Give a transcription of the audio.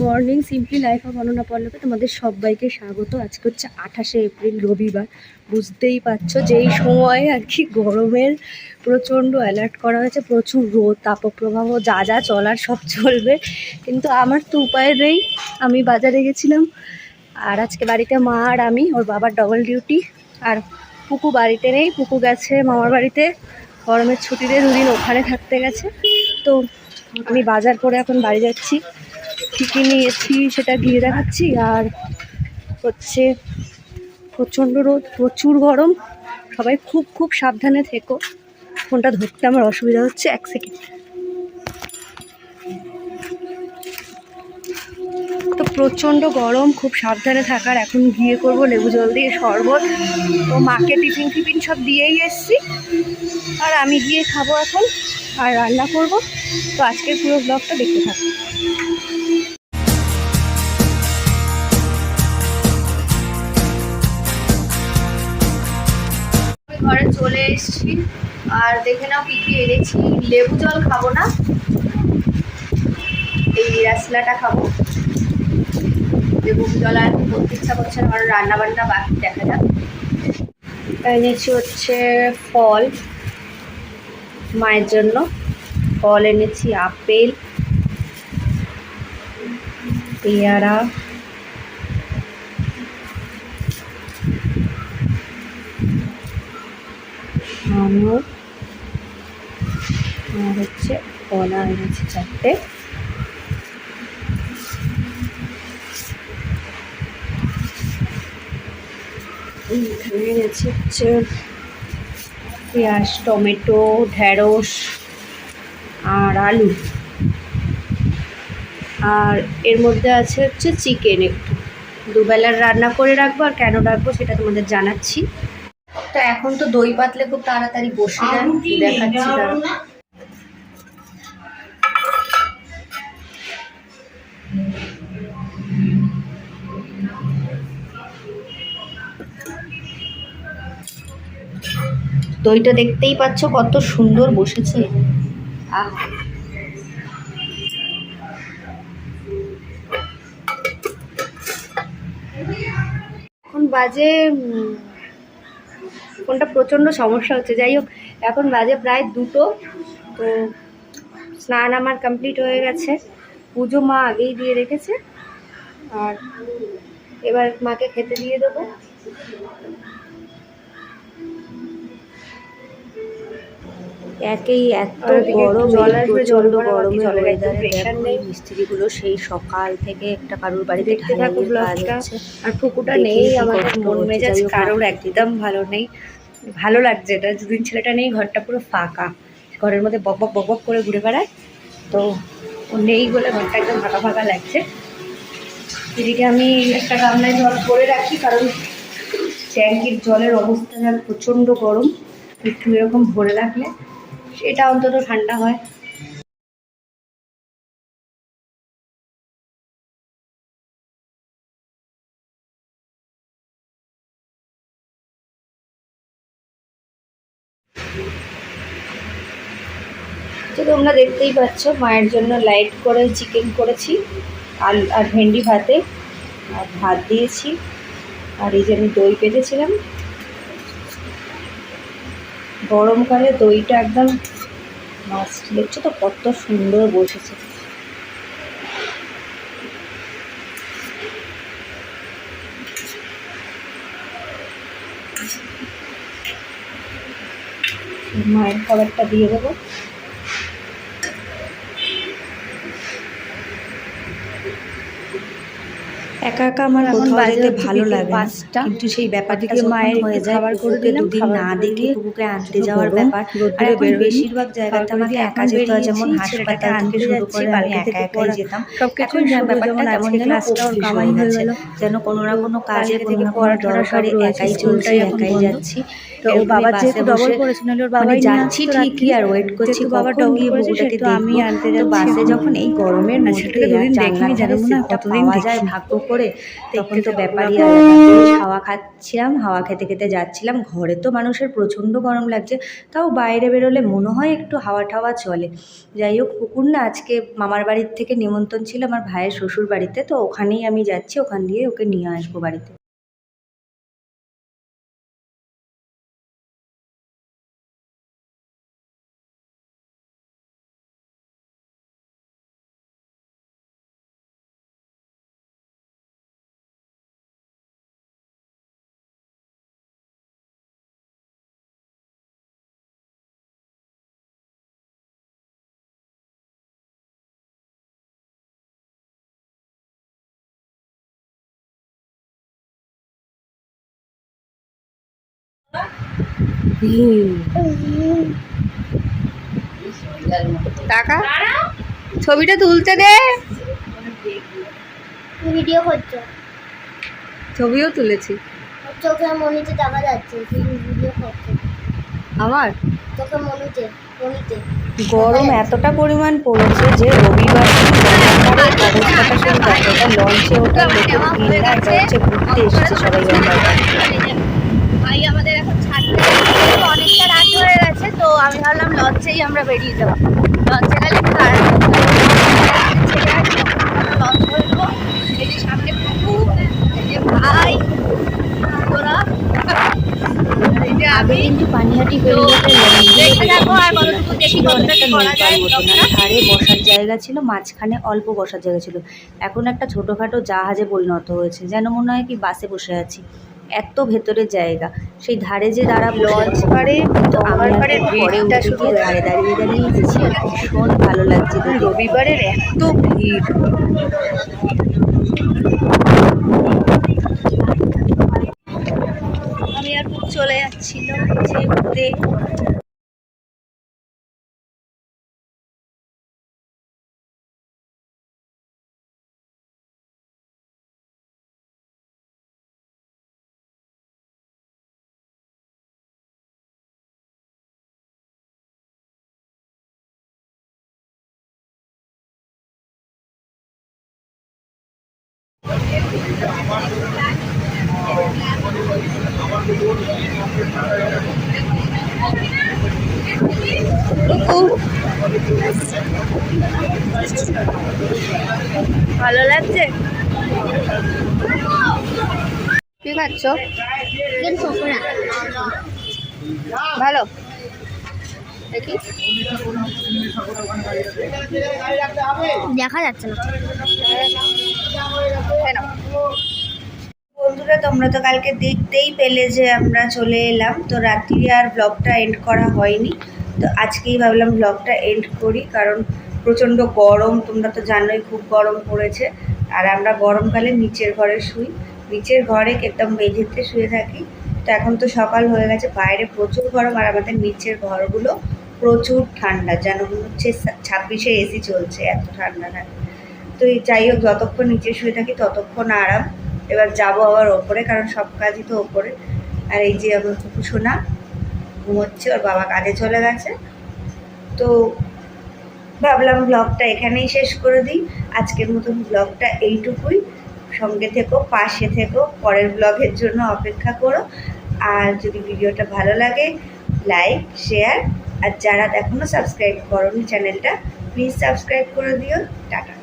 Morning simply life of অননা পল্লবে তোমাদের সবাইকে স্বাগত। আজকে হচ্ছে আঠাশে এপ্রিল, রবিবার। বুঝতেই পারছ যে এই সময়ে আর কি গরমের প্রচণ্ড অ্যালার্ট করা হয়েছে। প্রচুর রোদ, তাপপ্রবাহ, যা যা চলার সব চলবে। কিন্তু আমার তো উপায় নেই। আমি বাজারে গেছিলাম আর আজকে বাড়িতে মা আর আমি, ওর বাবার ডবল ডিউটি আর পুকু বাড়িতে নেই। পুকু গেছে মামার বাড়িতে। গরমের ছুটিতে দুদিন ওখানে থাকতে গেছে। তো আমি বাজার করে এখন বাড়ি যাচ্ছি। কী কী নিয়েছি, সেটা গিয়ে দেখাচ্ছি। আর হচ্ছে প্রচণ্ড রোদ, প্রচুর গরম। সবাই খুব খুব সাবধানে থেকো। ফোনটা ধরতে আমার অসুবিধা হচ্ছে, এক সেকেন্ড তো প্রচণ্ড গরম, খুব সাবধানে থাকার। এখন গিয়ে করব লেবু জল দিয়ে শরবত। তো মাকে টিফিন টিফিন সব দিয়েই এসছি। আর আমি গিয়ে খাব এখন, আর রান্না করব। তো আজকের পুরো ব্লগটা দেখতে থাকো। ঘরে চলে এসেছি। আর দেখে নাও কি কি এনেছি। লেবু জল খাব না? এই রাসলাটা খাব। লেবু জল আর করতে ইচ্ছা করছে না, কারণ রান্না বান্না বাকি, দেখা যাক। এনেছি হচ্ছে ফল, মায়ের জন্য। ফল এনেছি, আপেল, পেয়ারা। আঙুর আর হচ্ছে কলা এনেছি চারটে। এখানে এনেছি হচ্ছে পেঁয়াজ, টমেটো, ঢেঁড়স আর আলু। আর এর মধ্যে আছে হচ্ছে চিকেন একটু। দুবেলার রান্না করে রাখব আর কেন রাখব সেটা তোমাদের জানাচ্ছি। তো এখন তো দই পাতলে খুব তাড়াতাড়ি বসে যায় দেখাচ্ছি। দইটা দেখতেই পাচ্ছ কত সুন্দর বসেছে। আহ। এখন বাজে ফোনটা প্রচণ্ড সমস্যা হচ্ছে। যাই হোক, এখন বাজে প্রায় দুটো। তো স্নান আমার কমপ্লিট হয়ে গেছে। পুজো মা আগেই দিয়ে রেখেছে। আর এবার মাকে খেতে দিয়ে দেবো। ভরা বাকি গরম ওয়েদারে pressure দেখো মিস্ত্রিগুলো সেই সকাল থেকে একটা কারোর বাড়িতে কাজ হচ্ছে। আর পুকুরটা নেই আমাদের মন মেজাজ কারোর একদম ভালো নেই। ভালো লাগছে এটা দুদিন ছেলেটা নেই ঘরটা পুরো ফাঁকা। ঘরের মধ্যে বক বক বক করে ঘুরে বেড়ায়। তো ও নেই বলে ঘরটা একদম ফাঁকা ফাঁকা লাগছে। এদিকে আমি একটা গামলায় জল করে রাখি কারণ ট্যাঙ্কির জলের অবস্থা প্রচণ্ড গরম। একটু এরকম ভরে রাখলে সেটা অন্তত ঠান্ডা হয়। তো তোমরা দেখতেই পাচ্ছ, মায়ের জন্য লাইট করে চিকেন করেছি আর আর ভেন্ডি ভাতে, আর ভাত দিয়েছি, আর এই যে আমি দই পেতেছিলাম। গরমকালে দইটা একদম মাস্ট দেখছ তো কত সুন্দর বসেছে। মায়ের খাবারটা দিয়ে দেবো। একা একা আমার কোথাও যেতে ভালো লাগে। পাঁচটা। কিন্তু সেই ব্যাপারটিকে মায়ের হয়ে যায় খাবার করে দিলাম, দুদিন না দেখে কুকুকে আনতে যাওয়ার ব্যাপার আর এখন বেশিরভাগ জায়গাতে আমাকে একা যেতে হয় যেমন হাসপাতাল থেকে আনতে শুরু করে আমি একা একাই যেতাম এখন ব্যাপারটা কেমন যেন ক্লাসটাও কামাই হয়ে গেল। যেন কোনো না কোনো কাজে কোনো থেকে পড়া দরকারে একাই চলছি একাই যাচ্ছি তো ওর বাবা যেহেতু ডবল বসে ওর যাচ্ছি ঠিকই আর ওয়েট করছি বাবা কখন double গিয়ে করেছে, বউটাকে আমি আনতে যাচ্ছি। বাসে যখন এই গরমের মধ্যে ধারে সিটটা পাওয়া যায় ভাগ্য করে তখন তো ব্যাপারই ভাবলাম। আলাদা। বেশ হাওয়া খাচ্ছিলাম হাওয়া খেতে খেতে যাচ্ছিলাম। ঘরে তো মানুষের প্রচণ্ড গরম লাগছে তাও বাইরে বেরোলে মনে হয় একটু হাওয়া ঠাওয়া চলে। যাই হোক কুকুর না আজকে মামার বাড়ির থেকে নিমন্ত্রণ ছিল আমার ভাইয়ের শ্বশুর বাড়িতে তো ওখানেই আমি যাচ্ছি ওখান দিয়ে ওকে নিয়ে আসব বাড়িতে। টাকা ছবিটা তুলতে দে। ভিডিও করছ? ছবিও তুলেছি। চোখে মনিতে দেখা যাচ্ছে ভিডিও করছ। আমার চোখে মনিতে মনিতে। গরম এতটা পরিমাণ পড়েছে যে রবিবার লঞ্চে হচ্ছে ঘুরতে এসেছে সবাই ভাই আমাদের এখন ছাড়তে তো অনেকটা রাত হয়ে গেছে তো আমি ভাবলাম লঞ্চেই আমরা বেরিয়ে যাব। লঞ্চে গেলে পানিহাটি বসার জায়গা ছিল মাঝখানে অল্প বসার জায়গা ছিল এখন একটা ছোটোখাটো জাহাজে পরিণত হয়েছে। যেন মনে হয় কি বাসে বসে আছি। এত ভেতরে জায়গা। সেই ধারে যে দাঁড়াবো লঞ্চ পারে তো আমার পারে ভিড়টা শুধু ধারে দাঁড়িয়ে দাঁড়িয়ে গেছি ভীষণ ভালো লাগছে রবিবারের এত ভিড়। আমি আর চলে যাচ্ছিলাম যে ভালো লাগছে? কি খাচ্ছ? ভালো। দেখি দেখা যাচ্ছে না। বন্ধুরা তোমরা তো কালকে দেখতেই পেলে যে আমরা চলে এলাম। তো রাত্রি আর ব্লগটা এন্ড করা হয়নি। তো আজকেই ভাবলাম ব্লগটা এন্ড করি কারণ প্রচণ্ড গরম তোমরা তো জানোই খুব গরম পড়েছে। আর আমরা গরমকালে নিচের ঘরে শুই। নিচের ঘরে একদম মেঝেতে শুয়ে থাকি। তো এখন তো সকাল হয়ে গেছে বাইরে প্রচুর গরম আর আমাদের নিচের ঘরগুলো প্রচুর ঠান্ডা, যেন মনে হচ্ছে ছাব্বিশে এসি চলছে, এত ঠান্ডা না। তো যাই হোক, যতক্ষণ নিচে শুয়ে থাকি ততক্ষণ আরাম। এবার যাব আবার ওপরে, কারণ সব কাজই তো ওপরে। আর এই যে আমার কুকু সোনা ঘুমোচ্ছে, ওর বাবা কাজে চলে গেছে। তো ভাবলাম ব্লগটা এখানেই শেষ করে দিই। আজকের মতন ব্লগটা এইটুকুই। সঙ্গে থেকো, পাশে থেকো, পরের ব্লগের জন্য অপেক্ষা করো। আর যদি ভিডিওটা ভালো লাগে, লাইক, শেয়ার আর যারা এখনও সাবস্ক্রাইব করোনি চ্যানেলটা প্লিজ সাবস্ক্রাইব করে দিও। টাটা।